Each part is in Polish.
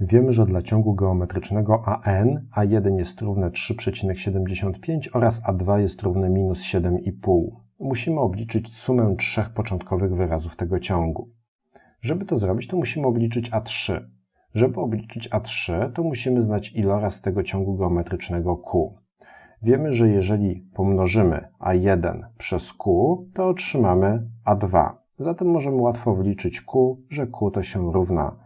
Wiemy, że dla ciągu geometrycznego AN A1 jest równe 3,75 oraz A2 jest równe minus 7,5. Musimy obliczyć sumę trzech początkowych wyrazów tego ciągu. Żeby to zrobić, to musimy obliczyć A3. Żeby obliczyć A3, to musimy znać iloraz tego ciągu geometrycznego Q. Wiemy, że jeżeli pomnożymy A1 przez Q, to otrzymamy A2. Zatem możemy łatwo wliczyć Q, że Q to się równa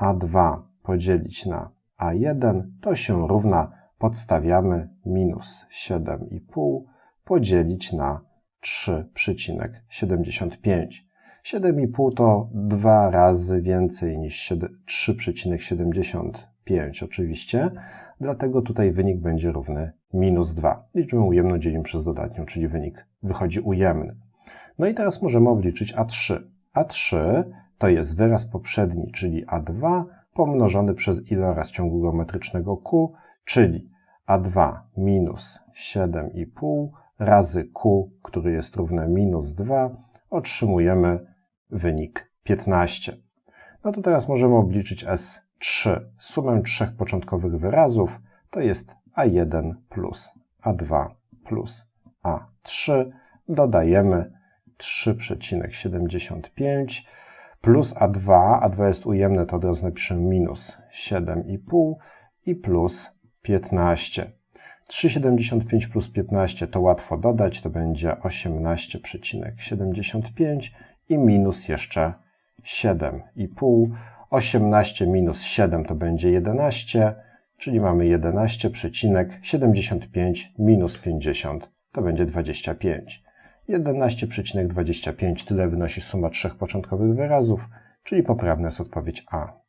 A2 podzielić na A1, to się równa, podstawiamy, minus 7,5 podzielić na 3,75. 7,5 to dwa razy więcej niż 3,75 oczywiście, dlatego tutaj wynik będzie równy minus 2. Liczbę ujemną dzielimy przez dodatnią, czyli wynik wychodzi ujemny. No i teraz możemy obliczyć A3. A3 to jest wyraz poprzedni, czyli A2 pomnożony przez iloraz ciągu geometrycznego Q, czyli A2 minus 7,5 razy Q, który jest równe minus 2, otrzymujemy wynik 15. No to teraz możemy obliczyć S3, sumę trzech początkowych wyrazów, to jest A1 plus A2 plus A3, dodajemy 3,75 plus A2, A2 jest ujemne, to od razu napiszę minus 7,5 i plus 15. 3,75 plus 15 to łatwo dodać, to będzie 18,75 i minus jeszcze 7,5. 18 minus 7 to będzie 11, czyli mamy 11,75 minus 50 to będzie 25. 11,25 tyle wynosi suma trzech początkowych wyrazów, czyli poprawna jest odpowiedź A.